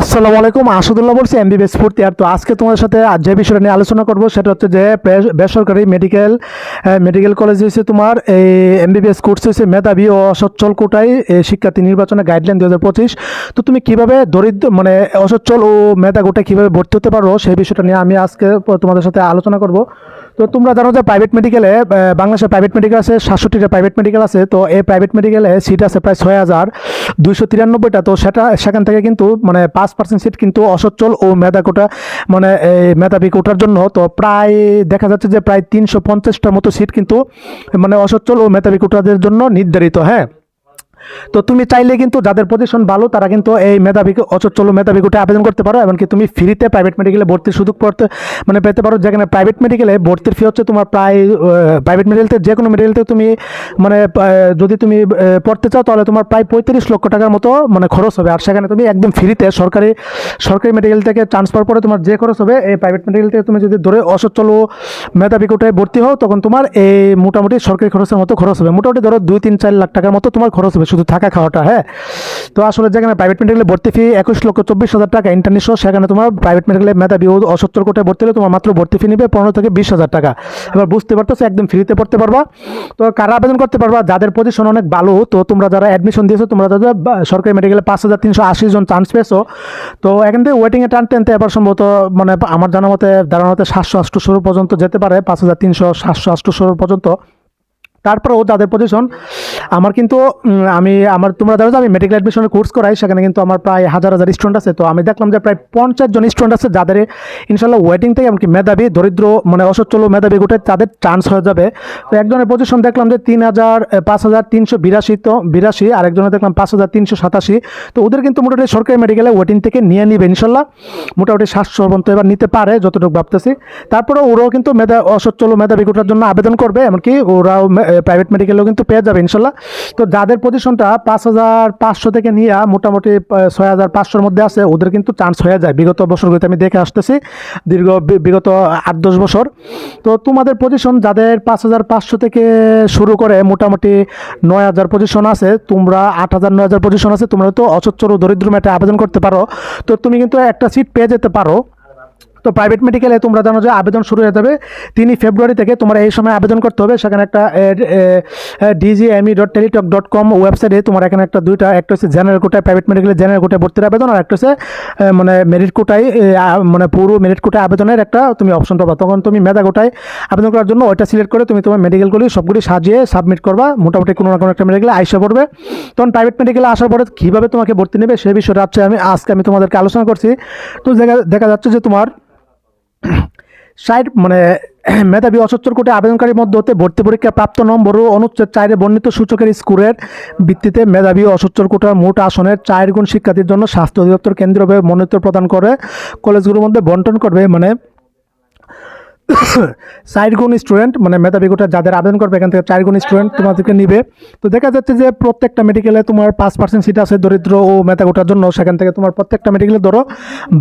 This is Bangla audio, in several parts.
আসসালামু আলাইকুম, আসাদুল্লাহ বলছি এমবিবিএস ফুর্তি আর তো আজকে তোমাদের সাথে যে বিষয়টা নিয়ে আলোচনা করব, সেটা হচ্ছে যে বেসরকারি মেডিকেল মেডিকেল কলেজ হয়েছে তোমার, এই এমবিবিএস কোর্স হয়েছে মেধাবী ও অসচ্ছল কোটায় শিক্ষার্থী নির্বাচনে গাইডলাইন দু হাজার পঁচিশ। তো তুমি কীভাবে দরিদ্র মানে অসচ্ছল ও মেধা কোটায় কীভাবে ভর্তি হতে পারো, সেই বিষয়টা নিয়ে আমি আজকে তোমাদের সাথে আলোচনা করব। তো তোমরা জানো যে প্রাইভেট মেডিকেলে বাংলাদেশে প্রাইভেট মেডিকেল আছে, সাতষট্টিটা প্রাইভেট মেডিকেল আছে, তো এই প্রাইভেট মেডিকেলে সিট আছে প্রায় ছয় হাজার দুইশো তিরানব্বইটা। তো সেটা, সেখান থেকে কিন্তু মানে পাঁচ পার্সেন্ট সিট কিন্তু অসচ্ছল ও মেধা কোটা মানে এই মেধাবী কোটার জন্য। তো প্রায় দেখা যাচ্ছে যে প্রায় তিনশো পঞ্চাশটার মতো সিট কিন্তু মানে অসচ্ছল ও মেধাবী কোটাদের জন্য নির্ধারিত হ্যাঁ। তো তুমি চাইলে কিন্তু যাদের পজিশন ভালো, তারা কিন্তু এই মেধাবী, অচচ্ছল মেধাবী কোটায় আবেদন করতে পারো, এমনকি তুমি ফ্রিতে প্রাইভেট মেডিকেলে ভর্তির সুযোগ পড়তে মানে পেতে পারো, যেখানে প্রাইভেট মেডিকেলে ভর্তির ফি হচ্ছে তোমার প্রায় প্রাইভেট মেডিকেলতে যে কোনো মেডিকেলতে তুমি মানে যদি তুমি পড়তে চাও, তাহলে তোমার প্রায় পঁয়ত্রিশ লক্ষ টাকার মতো মানে খরচ হবে। আর সেখানে তুমি একদম ফ্রিতে সরকারি সরকারি মেডিকেল থেকে ট্রান্সফার করে তোমার যে খরচ হবে, এই প্রাইভেট মেডিকেল থেকে তুমি যদি ধরে অসচ্ছল ও মেধাবী কোটায় ভর্তি হও, তখন তোমার এই মোটামুটি সরকারি খরচের মতো খরচ হবে। মোটামুটি ধরো দুই তিন চার লাখ টাকার মতো তোমার খরচ হবে শুধু থাকা খাওয়াটা হ্যাঁ? তো আসলে যেখানে প্রাইভেট মেডিকেলে ভর্তি ফি একুশ লক্ষ চব্বিশ হাজার টাকা ইন্টারনেশনাল সেখানে তোমার প্রাইভেট মেডিকেলে মেধাবী ও অসচ্ছল কোটায় ভর্তি হলে তোমার মাত্র ভর্তি ফি নেবে পনেরো থেকে বিশ হাজার টাকা। এবার বুঝতে পারতেছো, একদম ফ্রিতে পড়তে পারবা। তো কারা আবেদন করতে পারবা? যাদের পজিশন অনেক ভালো, তো তোমরা যারা অ্যাডমিশন দিয়েছ, তোমরা বা- সরকারি মেডিকেলে পাঁচ হাজার তিনশো আশি জন চান্স পেয়েছ, তো এখান থেকে ওয়েটিংয়ে টানতে টানতে এবার সম্ভবত মানে আমার জানা মতে ধারণা মতে সাতশো আটশো পর্যন্ত যেতে পারে, পাঁচ হাজার তিনশো সাতশো আটশো পর্যন্ত। তারপরেও যাদের পজিশন আমার কিন্তু আমি, আমার, তোমরা জানো যে আমি মেডিকেল অ্যাডমিশনের কোর্স করাই, সেখানে কিন্তু আমার প্রায় হাজার হাজার স্টুডেন্ট আছে। তো আমি দেখলাম যে প্রায় পঞ্চাশ জন স্টুডেন্ট আছে যাদের ইনশাল্লাহ ওয়েটিং থেকে এমনকি মেধাবী, দরিদ্র মানে অসচ্ছল মেধাবী গোটে তাদের চান্স হয়ে যাবে। তো একজনের পজিশন দেখলাম যে তিন হাজার পাঁচ হাজার তিনশো বিরাশি তো, বিরাশি, আর একজনের দেখলাম পাঁচ হাজার তিনশো সাতাশি। তো ওদের কিন্তু মোটামুটি সরকারি মেডিকেলে ওয়েটিং থেকে নিয়ে নিবে ইনশাল্লাহ মোটামুটি সাতশো পর্যন্ত এবার নিতে পারে, যতটুকু ভাবতেছি। তারপরে ওরাও কিন্তু মেধা, অসচ্ছল মেধাবী কোটার জন্য আবেদন করবে, এমনকি ওরাও প্রাইভেট মেডিকেলেও কিন্তু পেয়ে যাবে, ইনশাল্লাহ। তো যাদের পজিশনটা পাঁচ হাজার পাঁচশো থেকে নিয়ে মোটামুটি ছয় হাজার পাঁচশোর মধ্যে আছে, ওদের কিন্তু চান্স হয়ে যায়। বিগত বছরগুলোতে আমি দেখে আসতেছি, দীর্ঘ বিগত আট, দশ বছর। তো তোমাদের পজিশন যাদের পাঁচ হাজার পাঁচশো থেকে শুরু করে মোটামুটি নয় হাজার পজিশন আছে, তোমরা আট হাজার, নয় হাজার পজিশন আছে, তোমরা তো অচচ্চর ও দরিদ্র মেটে আবেদন করতে পারো। তো তুমি কিন্তু একটা সিট পেয়ে যেতে পারো। তো প্রাইভেট মেডিকেলে তোমরা জানো যে আবেদন শুরু হয়ে যাবে। তিনি ফেব্রুয়ারি থেকে তোমার এই সময় আবেদন করতে হবে। সেখানে একটা DGME dot Teletalk dot com ওয়েবসাইটে তোমার এখানে একটা দুইটা, একটা হচ্ছে জেনারেল কোটায় প্রাইভেট মেডিকেলে জেনারেল কোটায় ভর্তির আবেদন, আর একটা হচ্ছে মানে মেরিট কোটায় মানে পুরো মেরিট কোটায় আবেদনের একটা তুমি অপশন পাবা। তখন তুমি মেধা কোটায় আবেদন করার জন্য ওইটা সিলেক্ট করে তুমি তোমার মেডিকেলগুলি সবগুলি সাজিয়ে সাবমিট করবা। মোটামুটি কোনো না কোনো একটা মেডিকেলে আইসা পড়বে। তখন প্রাইভেট মেডিকেলে আসার পরে কীভাবে তোমাকে ভর্তি নেবে সেই বিষয়টা আজকে আমি আজকে আমি তোমাদেরকে আলোচনা করছি। তো দেখা দেখা যাচ্ছে যে তোমার ষাট মানে মেধাবী অসচ্ছল কোটে আবেদনকারীর মধ্যে হতে ভর্তি পরীক্ষা প্রাপ্ত নম্বর ও অনুচ্ছেদ চারে বর্ণিত সূচকের স্কুলের ভিত্তিতে মেধাবী অসচ্ছল কোটার মোট আসনের চার গুণ শিক্ষার্থীর জন্য স্বাস্থ্য অধিদপ্তর কেন্দ্রভাবে মনোনীত প্রদান করে। কলেজগুলোর মধ্যে বন্টন করবে মানে চার গুণ স্টুডেন্ট মানে মেধাবী কোটা যাদের আবেদন করবে এখান থেকে চার গুণ স্টুডেন্ট তোমাদেরকে নিবে। তো দেখা যাচ্ছে যে প্রত্যেকটা মেডিকেলে তোমার পাঁচ পার্সেন্ট সিট আছে দরিদ্র ও মেধা কোটার জন্য। সেখান থেকে তোমার প্রত্যেকটা মেডিকেলে ধরো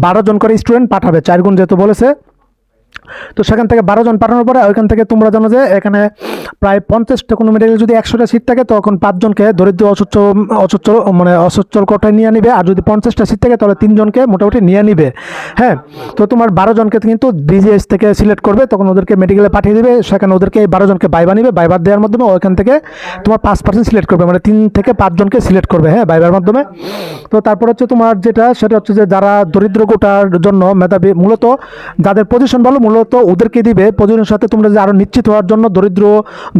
বারো জন করে স্টুডেন্ট পাঠাবে চার গুণ যেহেতু বলেছে। তো সেখান থেকে বারো জন পাঠানোর পরে ওইখান থেকে তোমরা জানো যে এখানে প্রায় পঞ্চাশটা কোনো মেডিকেল যদি একশোটা সিট থাকে, তখন পাঁচজনকে দরিদ্র, অসচ্ছ, অসচ্ছল মানে অসচ্ছল কোটায় নিয়ে নিবে আর যদি পঞ্চাশটা সিট থাকে, তাহলে তিনজনকে মোটামুটি নিয়ে নিবে হ্যাঁ তো তোমার বারো জনকে কিন্তু ডিজিএস থেকে সিলেক্ট করবে, তখন ওদেরকে মেডিকেলে পাঠিয়ে দেবে। সেখানে ওদেরকে এই বারো জনকে বাইবা নিবে। বাইবার দেওয়ার মাধ্যমে ওইখান থেকে তোমার পাঁচ পার্সেন্ট সিলেক্ট করবে। মানে তিন থেকে পাঁচজনকে সিলেক্ট করবে হ্যাঁ বাইবার মাধ্যমে। তো তারপর হচ্ছে তোমার যেটা, সেটা হচ্ছে যে যারা দরিদ্র কোটার জন্য মেধাবী, মূলত যাদের পজিশন ভালো মূলত ওদেরকে দিবে। প্রয়োজনের সাথে তোমরা যে আরও নিশ্চিত হওয়ার জন্য দরিদ্র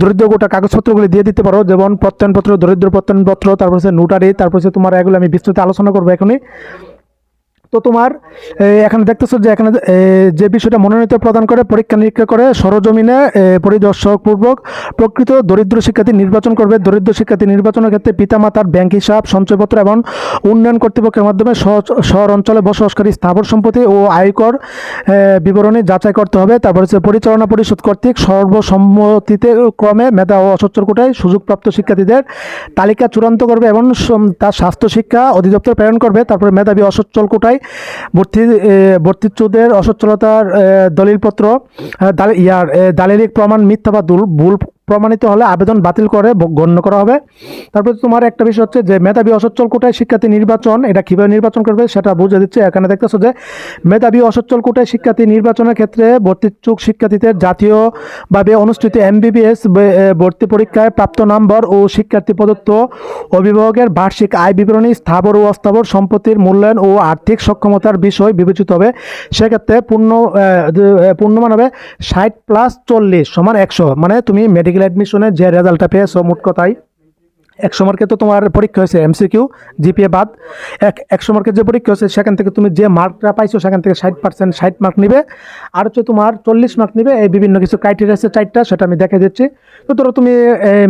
দরিদ্র গোটা কাগজপত্রগুলি দিয়ে দিতে পারো, যেমন প্রত্যয়নপত্র, দরিদ্র প্রত্যয়নপত্র, তারপর হচ্ছে নোটারি তারপর হচ্ছে তোমার এগুলো আমি বিস্তৃত আলোচনা করব এখনই। তো তোমার এখানে দেখতেছো যে এখানে যে বিষয়টা মনোনীত প্রদান করে, পরীক্ষা নিরীক্ষা করে, সরজমিনে পরিদর্শক পূর্বক প্রকৃত দরিদ্র শিক্ষার্থী নির্বাচন করবে। দরিদ্র শিক্ষার্থী নির্বাচনের ক্ষেত্রে পিতামাতার ব্যাংক হিসাব, সঞ্চয়পত্র এবং উন্নয়ন কর্তৃপক্ষের মাধ্যমে শহর অঞ্চলে বসবাসকারী স্থাবর সম্পত্তি ও আয়কর বিবরণী যাচাই করতে হবে। তারপর হচ্ছে পরিচালনা পরিষদ কর্তৃক সর্বসম্মতিতে ক্রমে মেধা ও অসচ্ছল কোটায় সুযোগপ্রাপ্ত শিক্ষার্থীদের তালিকা চূড়ান্ত করবে এবং তার স্বাস্থ্য শিক্ষা অধিদপ্তর প্রেরণ করবে। তারপরে মেধাবী অসচ্ছল কোটায় ভর্তি ভর্তিচ্যুদের অসচ্ছলতার দলিলপত্র ইয়ার দালিলিক প্রমাণ মিথ্যা বা ভুল প্রমাণিত হলে আবেদন বাতিল করে গণ্য করা হবে। তারপরে তোমার একটা বিষয় হচ্ছে যে মেধাবী অসচ্ছল কোটায় শিক্ষার্থী নির্বাচন, এটা কীভাবে নির্বাচন করবে সেটা বুঝে দিচ্ছে। এখানে দেখতেছো যে মেধাবী অসচ্ছল কোটায় শিক্ষার্থী নির্বাচনের ক্ষেত্রে ভর্তিচ্ছুক শিক্ষার্থীদের জাতীয়ভাবে অনুষ্ঠিত এমবিবিএস ভর্তি পরীক্ষায় প্রাপ্ত নম্বর ও শিক্ষার্থী প্রদত্ত অভিভাবকের বার্ষিক আয় বিবরণী, স্থাবর ও অস্থাবর সম্পত্তির মূল্যায়ন ও আর্থিক সক্ষমতার বিষয় বিবেচিত হবে। সেক্ষেত্রে পূর্ণ পূর্ণমান হবে ষাট প্লাস চল্লিশ সমান একশো। মানে তুমি মেডিকেল অ্যাডমিশনে যে রেজাল্টটা পেয়েছ মোট কথায় একশো মার্কে তো তোমার পরীক্ষা হয়েছে এমসিকিউ জিপিএ বাদ। এক, একশো মার্কের যে পরীক্ষা হয়েছে, সেখান থেকে তুমি যে মার্কটা পাইছো, সেখান থেকে ষাট পার্সেন্ট ষাট মার্ক নিবে। আর হচ্ছে তোমার চল্লিশ মার্ক নিবে, এই বিভিন্ন কিছু ক্রাইটেরিয়া আছে চারটা, সেটা আমি দেখে দিচ্ছি। তো ধরো তুমি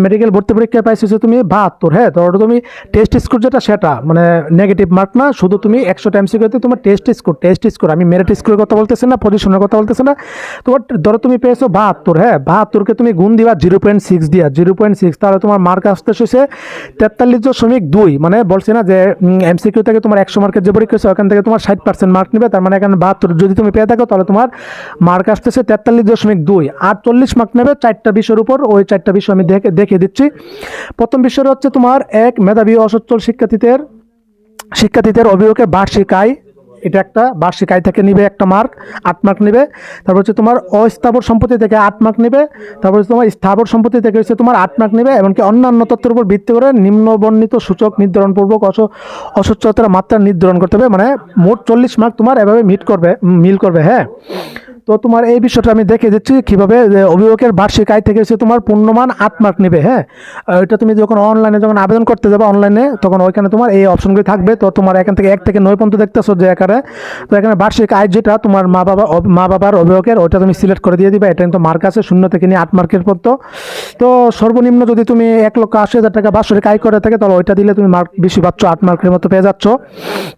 মেডিকেল ভর্তি পরীক্ষায় পাইছো তুমি বাহাত্তর হ্যাঁ? ধরো তুমি টেস্ট স্কোর যেটা, সেটা মানে নেগেটিভ মার্ক না, শুধু তুমি একশোটা এমসিকিউতে তোমার টেস্ট স্কোর টেস্ট স্কোর আমি মেরিট স্কোরের কথা বলতেছি না পজিশনের কথা বলতেছি না। তোমার ধরো তুমি পেয়েছ বাহাত্তর হ্যাঁ? বাহাত্তরকে তুমি গুণ দিবা জিরো পয়েন্ট সিক্স দিয়া জিরো পয়েন্ট সিক্স তাহলে তোমার মার্ক আসতে শেষে তেতাল্লিশ দশমিক দুই মানে বলছি না যে এমসিকিউ থেকে তোমার একশো মার্কের যে পরীক্ষা হয়েছে, ওখান থেকে তোমার ষাট পার্সেন্ট মার্ক নেবে, তার মানে এখানে বাহাত্তর, যদি তুমি পেয়ে থাকো, তাহলে তোমার মার্ক আসতেছে তেতাল্লিশ দশমিক দুই। আর চল্লিশ মার্ক নেবে চারটা বিষয়ের উপর, ওই চারটা বিষয় আমি দেখে, দেখিয়ে দিচ্ছি। প্রথম বিষয় হচ্ছে তোমার এক মেধাবী অসচ্ছল শিক্ষার্থীদের শিক্ষার্থীদের অভিযোগে বার্ষিক আয় এটা একটা, বার্ষিক আয় থেকে নিবে একটা মার্ক, আট মার্ক নেবে। তারপর হচ্ছে তোমার অস্থাবর সম্পত্তি থেকে আট মার্ক নেবে। তারপর হচ্ছে তোমার স্থাবর সম্পত্তি থেকে হচ্ছে তোমার আট মার্ক নেবে, এমনকি অন্যান্য তথ্যের উপর ভিত্তি করে নিম্নবর্ণিত সূচক নির্ধারণপূর্বক অস অসচ্ছতার মাত্রা নির্ধারণ করতে হবে। মানে মোট চল্লিশ মার্ক তোমার এভাবে মিট করবে মিল করবে হ্যাঁ। তো তোমার এই বিষয়টা আমি দেখে দিচ্ছি কীভাবে অভিভাবকের বার্ষিক আয় থেকে হচ্ছে তোমার পূর্ণমান আট মার্ক নেবে হ্যাঁ? এটা তুমি যখন অনলাইনে যখন আবেদন করতে যাবে অনলাইনে তখন ওইখানে তোমার এই অপশনগুলি থাকবে। তো তোমার এখান থেকে এক থেকে নয় পর্যন্ত দেখতেছো যে আকারে। তো এখানে বার্ষিক আয় যেটা তোমার মা বাবা মা বাবার, অভিভাবকের, ওইটা তুমি সিলেক্ট করে দিয়ে দিবে। এটা কিন্তু মার্ক আছে শূন্য থেকে নিয়ে আট মার্কের পর্যন্ত। তো সর্বনিম্ন যদি তুমি এক লক্ষ আশি হাজার টাকা বার্ষিক আয় করে থাকে, তাহলে ওইটা দিলে তুমি মার্ক বেশি পাচ্ছ, আট মার্কের মতো পেয়ে যাচ্ছ।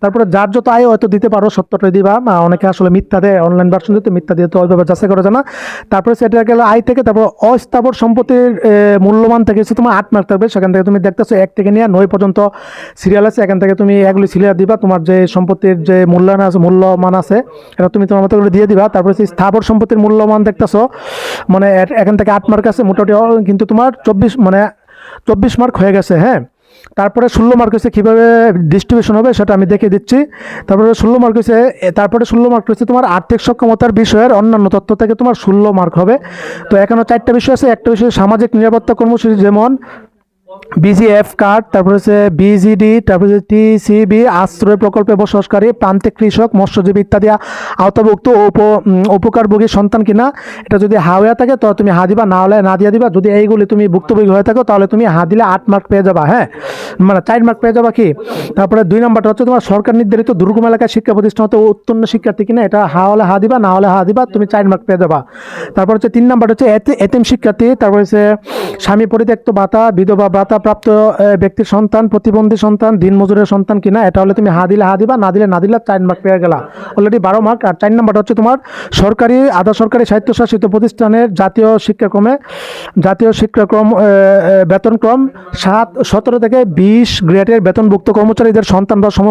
তারপরে যার যত আয় হয়তো দিতে পারো, সত্তরটা দিবা। অনেকে আসলে মিথ্যা দেয় অনলাইন ভার্সন দিতে, মিথ্যা দিয়ে তো ওইভাবে যাচাই করা যায় না। তারপরে সেটা গেল আয় থেকে তারপর অস্থাবর সম্পত্তির এ, মূল্যমান থেকে তোমার আট মার্ক থাকবে। সেখান থেকে তুমি দেখতেছো এক থেকে নিয়ে নয় পর্যন্ত সিরিয়াল আছে। এখান থেকে তুমি এগুলি সিরিয়াল দিবা তোমার যে সম্পত্তির যে মূল্যায়ন আছে মূল্যমান আছে এটা তুমি তোমার মতো দিয়ে দিবা। তারপরে সেই স্থাবর সম্পত্তির মূল্যমান দেখতেছো মানে এখান থেকে আট মার্ক আছে মোটামুটি কিন্তু তোমার চব্বিশ মানে চব্বিশ মার্ক হয়ে গেছে হ্যাঁ। তারপরে ষোলো মার্কেসে কীভাবে ডিস্ট্রিবিউশন হবে সেটা আমি দেখে দিচ্ছি। তারপরে ষোলো মার্কেসে তারপরে ষোলো মার্কেসে তোমার আর্থিক সক্ষমতার বিষয়ের অন্যান্য তথ্য থেকে তোমার ষোলো মার্ক হবে। তো এখানে চারটা বিষয় আছে, একটা বিষয় সামাজিক নিরাপত্তা কর্মসূচি যেমন বিজিএফ কার্ড তারপর হচ্ছে বিজিডি তারপর হচ্ছে টিসিবি আশ্রয় প্রকল্পে বসবাসকারী, প্রান্তিক কৃষক, মৎস্যজীবী ইত্যাদি আওতাভুক্ত উপ উপকারভোগী সন্তান কিনা। এটা যদি হা হয়ে থাকে, তো তুমি হা দিবা, না হলে না দিয়ে দিবা। যদি এইগুলি তুমি ভুক্তভোগী হয়ে থাকো, তাহলে তুমি হা দিলে আট মার্ক পেয়ে যাবা হ্যাঁ? মানে চার মার্ক পেয়ে যাবা কি? তারপরে দুই নম্বরটা হচ্ছে তোমার সরকার নির্ধারিত দুর্গম এলাকায় শিক্ষা প্রতিষ্ঠান হতে উত্তীর্ণ শিক্ষার্থী কিনা, এটা হা হলে হা দিবা, না হলে হা দিবা, তুমি চার মার্ক পেয়ে যাবা। তারপর হচ্ছে তিন নাম্বার হচ্ছে এতে- এতিম শিক্ষার্থী, তারপর হচ্ছে স্বামী পরিত্যক্ত ভাতা, বিধবা ভাতা প্রাপ্ত আহ, ব্যক্তির সন্তান প্রতিবন্ধী সন্তান দিন দিনমজুরের সন্তান কিনা এটা হলে তুমি হা দিলে হা দিবা না দিলে না দিলে চার মার্ক পেয়ে গেলা। অলরেডি বারো মার্ক আর চার নাম্বারটা হচ্ছে তোমার সরকারি আধা সরকারি স্বায়ত্তশাসিত প্রতিষ্ঠানের জাতীয় শিক্ষাক্রমে জাতীয় শিক্ষাক্রম বেতনক্রম সাত সতেরো থেকে বিশ গ্রেডের বেতনভুক্ত কর্মচারীদের সন্তান বা সম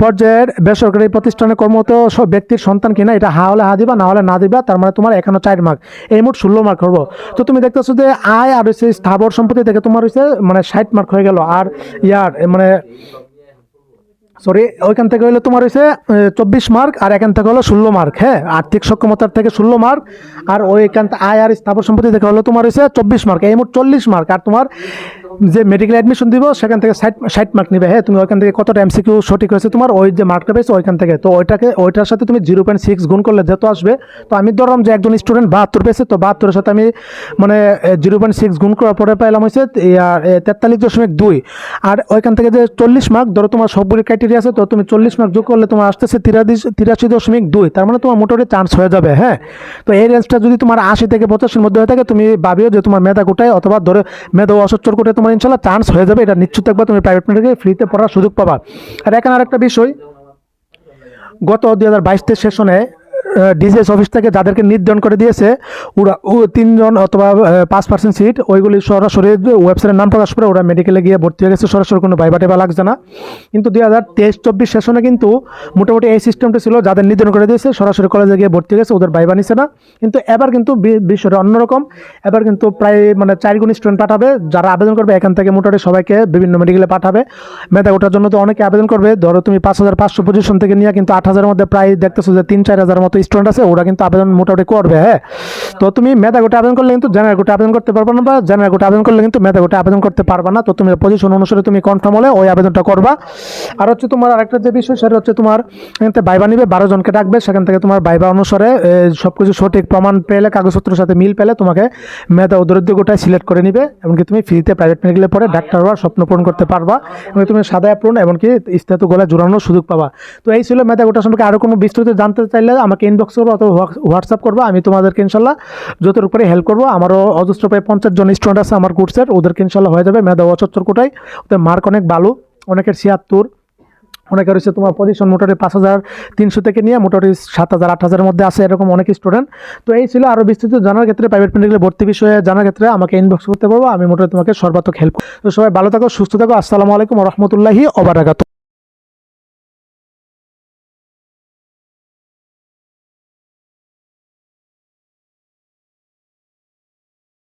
পর্যায়ের বেসরকারি প্রতিষ্ঠানে কর্মরত ব্যক্তির সন্তান কিনা এটা হা হলে হা দিবা না হলে না দিবা তার মানে তোমার এখানে চার মার্ক এই মোট ষোলো মার্ক হব। তো তুমি দেখতেছো যে আয় আর হচ্ছে স্থাবর সম্পত্তি থেকে তোমার হচ্ছে মানে ষাট মার্ক হয়ে গেল। আর ইয়ার মানে সরি ওইখান থেকে হলো তোমার হয়েছে চব্বিশ মার্ক আর এখান থেকে হলো ষোলো মার্ক হ্যাঁ? আর্থিক সক্ষমতার থেকে ষোলো মার্ক আর ওইখান থেকে আয় আর স্থাপন সম্পত্তি থেকে হলো তোমার হয়েছে চব্বিশ মার্ক এই মোট চল্লিশ মার্ক আর তোমার যে মেডিকেল অ্যাডমিশন দিব, সেখান থেকে ষাট ষাট মার্ক নেবে। হ্যাঁ তুমি ওইখান থেকে কতটা এমসিকিউ সঠিক হয়েছে তোমার, ওই যে মার্কটা পেয়েছে ওইখান থেকে। তো ওইটাকে, ওইটার সাথে তুমি জিরো পয়েন্ট সিক্স গুণ করলে যেহেতু আসবে, তো আমি ধরলাম যে একজন স্টুডেন্ট বাহাত্তর পেয়েছে, তো বাহাত্তরের সাথে আমি মানে জিরো পয়েন্ট সিক্স গুণ করার পরে পেলাম হয়েছে তেতাল্লিশ দশমিক দুই। আর ওইখান থেকে যে চল্লিশ মার্ক ধরো তোমার সবগুলি ক্রাইটেরিয়া আছে, তো তুমি চল্লিশ মার্ক যোগ করলে তোমার আসতেছে তিরাশি তিরাশি দশমিক দুই। তার মানে তোমার মোটামুটি চান্স হয়ে যাবে হ্যাঁ? তো এই রেঞ্জটা যদি তোমার আশি থেকে পঁচাশির মধ্যে হয়ে থাকে, তুমি ভাবিও যে তোমার মেধা কোটায় অথবা ধরে মেধা ও অসচ্ছল কোটায় তোমার ইনশাল্লাহ চান্স হয়ে যাবে, এটা নিশ্চিত থাকবে, তুমি প্রাইভেট মেডিকেল ফ্রিতে পড়ার সুযোগ পাবা। আর এখানে আরেকটা বিষয়, গত দুই হাজার বাইশ সেশনে ডিজিএস অফিস থেকে যাদেরকে নির্ধারণ করে দিয়েছে, ওরা ও তিনজন অথবা পাঁচ পার্সেন্ট সিট ওইগুলি সরাসরি ওয়েবসাইটের নাম প্রকাশ করে ওরা মেডিকেলে গিয়ে ভর্তি হয়ে গেছে, সরাসরি কোনো ভাইবা টেবা লাগছে না। কিন্তু দুই হাজার তেইশ চব্বিশ সেশনে কিন্তু মোটামুটি এই সিস্টেমটা ছিল, যাদের নির্ধারণ করে দিয়েছে, সরাসরি কলেজে গিয়ে ভর্তি হয়ে গেছে, ওদের ভাইবা নিছে না। কিন্তু এবার কিন্তু বিষয়টা অন্যরকম। এবার কিন্তু প্রায় মানে চার গুণ স্টুডেন্ট পাঠাবে, যারা আবেদন করবে, এখান থেকে মোটামুটি সবাইকে বিভিন্ন মেডিকেলে পাঠাবে। মেধা ওঠার জন্য তো অনেকে আবেদন করবে। ধরো তুমি পাঁচ হাজার পাঁচশো পজিশন থেকে নিয়ে কিন্তু আট হাজারের মধ্যে প্রায় দেখতেছো যে তিন চার হাজার মতো স্টুডেন্ট আছে, ওরা কিন্তু আবেদন মোটামুটি করবে হ্যাঁ? তো তুমি মেধা গোটে আবেদন করলে কিন্তু জেনারেল গোটে আবেদন করতে পারবে না বা জেনারেল গোটে আবেদন করলে কিন্তু মেধা গোটে আবেদন করতে পারবে না। তো তুমি পজিশন অনুসারে তুমি কনফার্ম হলে ওই আবেদনটা করবা। আর হচ্ছে তোমার আরেকটা যে বিষয়, সেটা হচ্ছে তোমার এখান বাইবা নিবে, বারো জনকে ডাকবে, সেখান থেকে তোমার বাইবা অনুসারে সব কিছু সঠিক প্রমাণ পেলে, কাগজপত্রের সাথে মিল পেলে তোমাকে মেধা ও দরিদ্র গোটায় সিলেক্ট করে নিবে, এমনকি তুমি ফ্রিতে প্রাইভেট মেডিকেলে পরে ডাক্তার হওয়ার স্বপ্ন পূরণ করতে পারবা, এবং তুমি সাদা অ্যাপ্রন এমনকি ইস্তাতু গলায় জোরানোর সুযোগ পাবা। তো এই ছিল মেধা গোটা সম্পর্কে। আরও কোনো বিস্তারিত জানতে চাইলে আমাকে ইনবক্স করব অথবা হোয়াটসঅ্যাপ করব, আমি তোমাদেরকে ইনশাল্লাহ যতটুকু উপরে হেল্প করব। আমারও অজস্র প্রায় পঞ্চাশ জন স্টুডেন্ট আছে আমার কোর্সের ওদেরকে ইনশাল্লাহ হয়ে যাবে। মেধা অচত্তর কোটায়, ওদের মার্ক অনেক ভালো, অনেকের ছিয়াত্তর, অনেকের হচ্ছে তোমার পজিশন মোটামুটি পাঁচ হাজার তিনশো থেকে নিয়ে মোটামুটি সাত হাজার, আট হাজারের মধ্যে আছে এরকম অনেক স্টুডেন্ট তো এই ছিল আরও বিস্তৃত জানার ক্ষেত্রে প্রাইভেট মেডিকেলে ভর্তি বিষয়ে জানার ক্ষেত্রে আমাকে ইনবক্স করতে পারব, আমি মোটামুটি তোমাকে সর্বাত্মক হেল্প তো সবাই ভালো থাকো, সুস্থ থাকো, আসসালামু আলাইকুম রহমতুল্লাহি ওবারাকাত